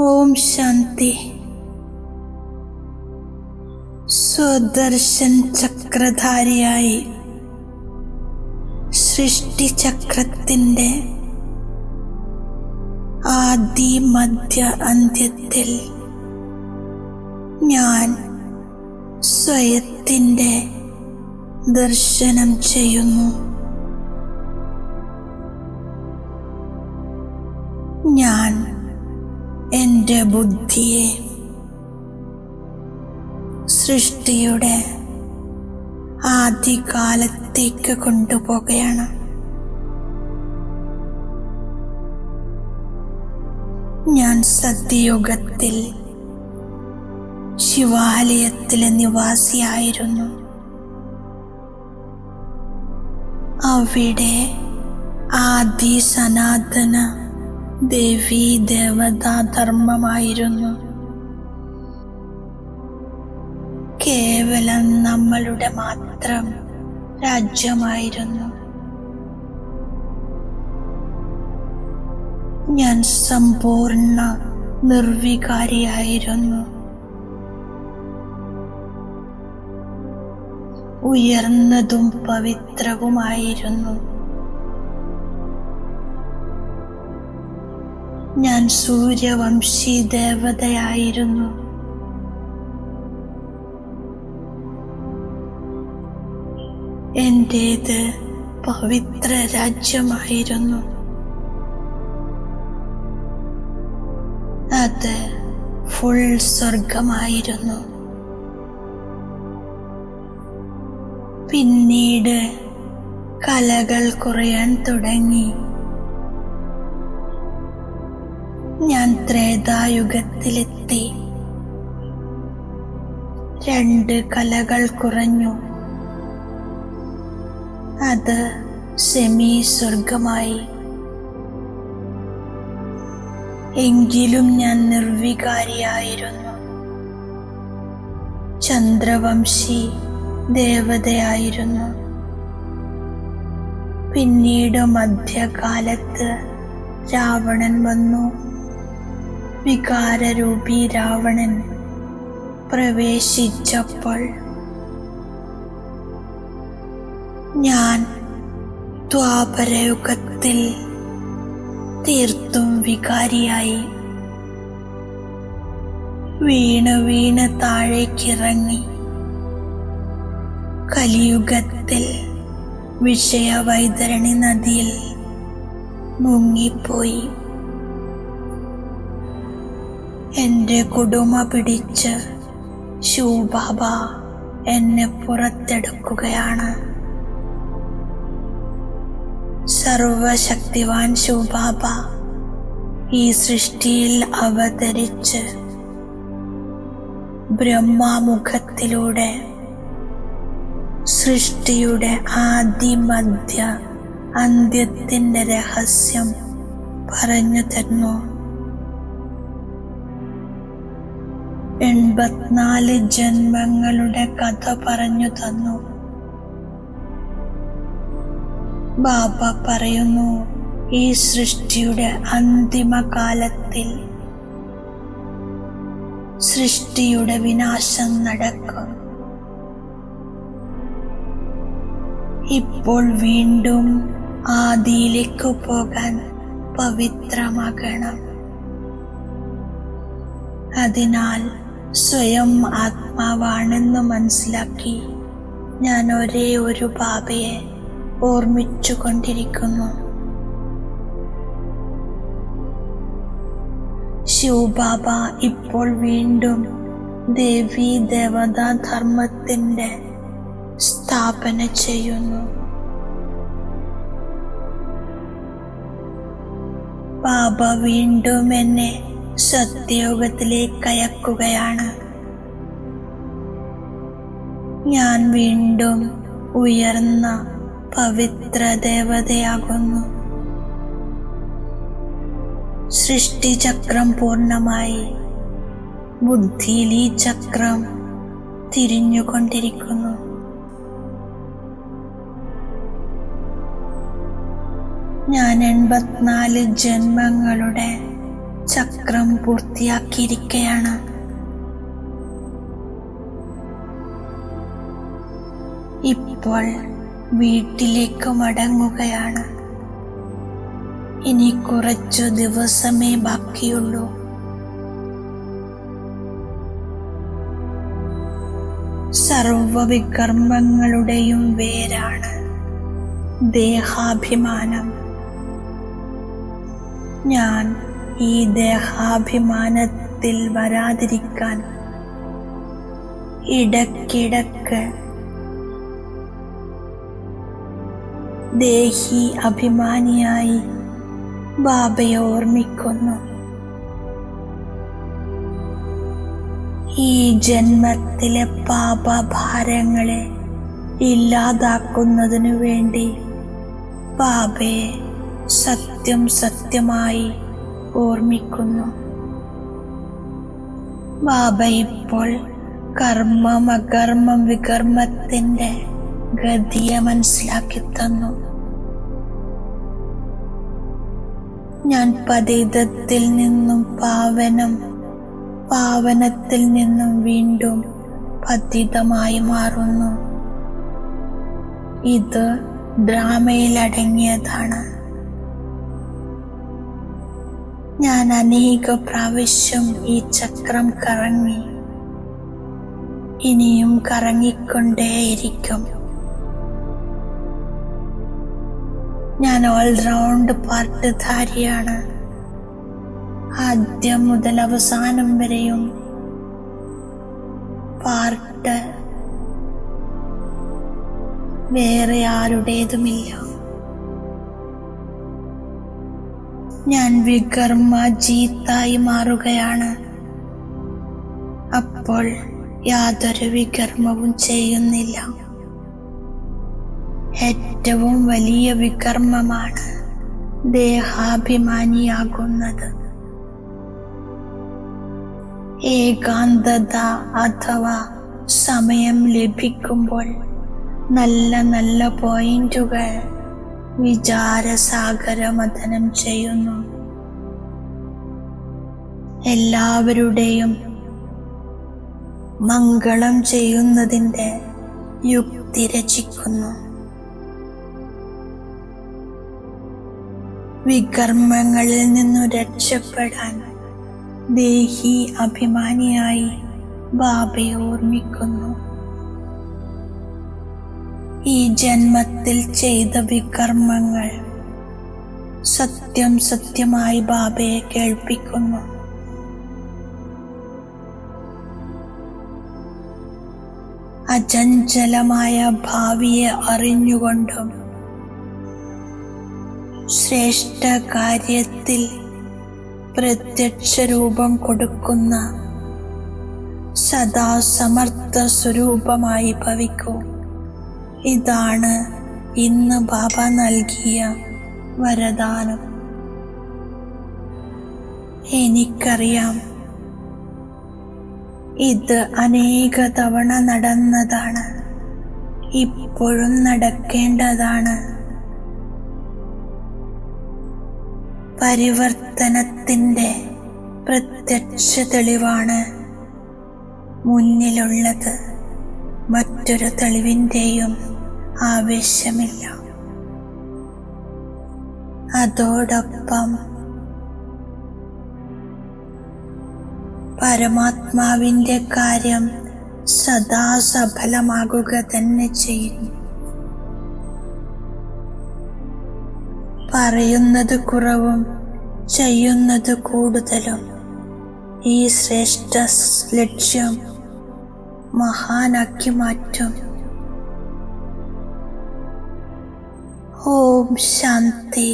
ഓം ശാന്തി. സ്വദർശൻ ചക്രധാരിയായി സൃഷ്ടിചക്രത്തിന്റെ ആദി മധ്യ അന്ത്യത്തിൽ ഞാൻ സ്വയത്തിന്റെ ദർശനം ചെയ്യുന്നു. ഞാൻ എന്റെ ബുദ്ധിയെ സൃഷ്ടിയുടെ ആദ്യകാലത്തേക്ക് കൊണ്ടുപോകുകയാണ് ഞാൻ സത്യയുഗത്തിൽ ശിവാലയത്തിലെ നിവാസിയായിരുന്നു. അവിടെ ആദി സനാതന ദേവീ ധർമ്മമായിരുന്നു. കേവലം നമ്മളുടെ മാത്രം രാജ്യമായിരുന്നു. ഞാൻ സമ്പൂർണ നിർവികാരിയായിരുന്നു. ഉയർന്നതും പവിത്രവുമായിരുന്നു. ഞാൻ സൂര്യവംശി ദേവതയായിരുന്നു എന്റേത് പവിത്ര രാജ്യമായിരുന്നു. അത് ഫുൾ സ്വർഗമായിരുന്നു. പിന്നീട് കലകൾ കുറയാൻ തുടങ്ങി. ഞാൻ ത്രേതായുഗത്തിലെത്തി. രണ്ട് കലകൾ കുറഞ്ഞു. അത് സെമി സ്വർഗമായി എങ്കിലും ഞാൻ നിർവികാരിയായിരുന്നു. ചന്ദ്രവംശി ദേവതയായിരുന്നു. പിന്നീട് മധ്യകാലത്ത് രാവണൻ വന്നു. വികാരരൂപി രാവണൻ പ്രവേശിച്ചപ്പോൾ ഞാൻ ദ്വാപരയുഗത്തിൽ തീർത്തും വികാരിയായി. വീണ് വീണ് താഴേക്കിറങ്ങി കലിയുഗത്തിൽ വിഷയവൈതരണി നദിയിൽ മുങ്ങിപ്പോയി. എന്റെ കുടുമ പിടിച്ച് ശിവബാബ എന്നെ പുറത്തെടുക്കുകയാണ്. സർവശക്തിവാൻ ശിവബാബ ഈ സൃഷ്ടിയിൽ അവതരിച്ച് ബ്രഹ്മാമുഖത്തിലൂടെ സൃഷ്ടിയുടെ ആദിമധ്യ അന്ത്യത്തിന്റെ രഹസ്യം പറഞ്ഞു തന്നു. എൺപത്തിനാല് ജന്മങ്ങളുടെ കഥ പറഞ്ഞു തന്നു. ബാബ പറയുന്നു ഈ സൃഷ്ടിയുടെ അന്തിമ കാലത്തിൽ സൃഷ്ടിയുടെ വിനാശം നടക്കും. ഇപ്പോൾ വീണ്ടും ആദിയിലേക്ക് പോകാൻ പവിത്രമാകണം. അതിനാൽ സ്വയം ആത്മാവാണെന്ന് മനസ്സിലാക്കി ഞാൻ ഒരേ ഒരു ബാബയെ ഓർമ്മിച്ചു കൊണ്ടിരിക്കുന്നു. ശിവബാബ ഇപ്പോൾ വീണ്ടും ദേവി ദേവതാ ധർമ്മത്തിന്റെ സ്ഥാപന ചെയ്യുന്നു. ബാബ വീണ്ടും എന്നെ സത്യയോഗത്തിലേക്ക് കയക്കുകയാണ് ഞാൻ വീണ്ടും ഉയർന്ന പവിത്ര ദേവതയാകുന്നു സൃഷ്ടിചക്രം പൂർണമായി ബുദ്ധിയിൽ ഈ ചക്രം തിരിഞ്ഞുകൊണ്ടിരിക്കുന്നു. ഞാൻ എൺപത്തിനാല് ജന്മങ്ങളുടെ ചക്രം പൂർത്തിയാക്കിയിരിക്കുകയാണ് ഇപ്പോൾ വീട്ടിലേക്ക് മടങ്ങുകയാണ്. ഇനി കുറച്ചു ദിവസമേ ബാക്കിയുള്ളൂ. സർവവികർമ്മങ്ങളുടെയും വേരാണ് ദേഹാഭിമാനം. ഞാൻ ഈ ദേഹാഭിമാനത്തിൽ വരാതിരിക്കാൻ ഇടക്കിടക്ക് ദേഹി അഭിമാനിയായി ബാബയെ ഓർമ്മിക്കുന്നു. ഈ ജന്മത്തിലെ പാപഭാരങ്ങളെ ഇല്ലാതാക്കുന്നതിനു വേണ്ടി ബാബയെ സത്യം സത്യമായി ഓർമ്മിക്കുന്നു. ബാബ ഇപ്പോൾ കർമ്മം അകർമ്മം വികർമ്മത്തിന്റെ ഗതിയെ മനസ്സിലാക്കി തന്നു. ഞാൻ പതിതത്തിൽ നിന്നും പാവനം പാവനത്തിൽ നിന്നും വീണ്ടും പതിതമായി മാറുന്നു. ഇത് ഡ്രാമയിലടങ്ങിയതാണ്. ഞാൻ അനേക പ്രാവശ്യം ഈ ചക്രം കറങ്ങി. ഇനിയും കറങ്ങിക്കൊണ്ടേയിരിക്കും. ഞാൻ ഓൾറൗണ്ട് പാർട്ട് ധാരിയാണ് ആദ്യം മുതൽ അവസാനം വരെയും പാർട്ട് വേറെ ആരുടേതുമില്ല. ഞാൻ വികർമ്മ ജീത്തായി മാറുകയാണ്. അപ്പോൾ യാതൊരു വികർമ്മവും ചെയ്യുന്നില്ല. ഏറ്റവും വലിയ വികർമ്മമാണ് ദേഹാഭിമാനിയാകുന്നത്. ഏകാന്തത അഥവാ സമയം ലഭിക്കുമ്പോൾ നല്ല നല്ല പോയിന്റുകൾ വിചാരസാഗരമഥനം ചെയ്യുന്നു. എല്ലാവരുടെയും മംഗളം ചെയ്യുന്നതിന്റെ യുക്തി രചിക്കുന്നു. വികർമ്മങ്ങളിൽ നിന്നു രക്ഷപ്പെടാൻ ദേഹി അഭിമാനിയായി ബാബയെ ഓർമ്മിക്കുന്നു. ഈ ജന്മത്തിൽ ചെയ്ത വികർമ്മങ്ങൾ സത്യം സത്യമായി ബാബയെ കേൾപ്പിക്കുന്നു. അചഞ്ചലമായ ഭാവിയെ അറിഞ്ഞുകൊണ്ടും ശ്രേഷ്ഠ കാര്യത്തിൽ പ്രത്യക്ഷ രൂപം കൊടുക്കുന്ന സദാ സമർത്ഥ സ്വരൂപമായി ഭവിക്കൂ. ഇതാണ് ഇന്ന് ബാബ നൽകിയ വരദാനം. എനിക്കറിയാം. ഇത് അനേക തവണ നടന്നതാണ്. ഇപ്പോഴും നടക്കേണ്ടതാണ്. പരിവർത്തനത്തിന്റെ പ്രത്യക്ഷ തെളിവാണ് മുന്നിലുള്ളത്. മറ്റൊരു തെളിവിന്റെയും ആവശ്യമില്ല. അതോടൊപ്പം പരമാത്മാവിന്റെ കാര്യം സദാ സഫലമാകുക തന്നെ ചെയ്യുന്നു. പറയുന്നത് കുറവും ചെയ്യുന്നത് കൂടുതലും ഈ ശ്രേഷ്ഠ ലക്ഷ്യം മഹാനാക്കി മാറ്റും. ഓം ശാന്തി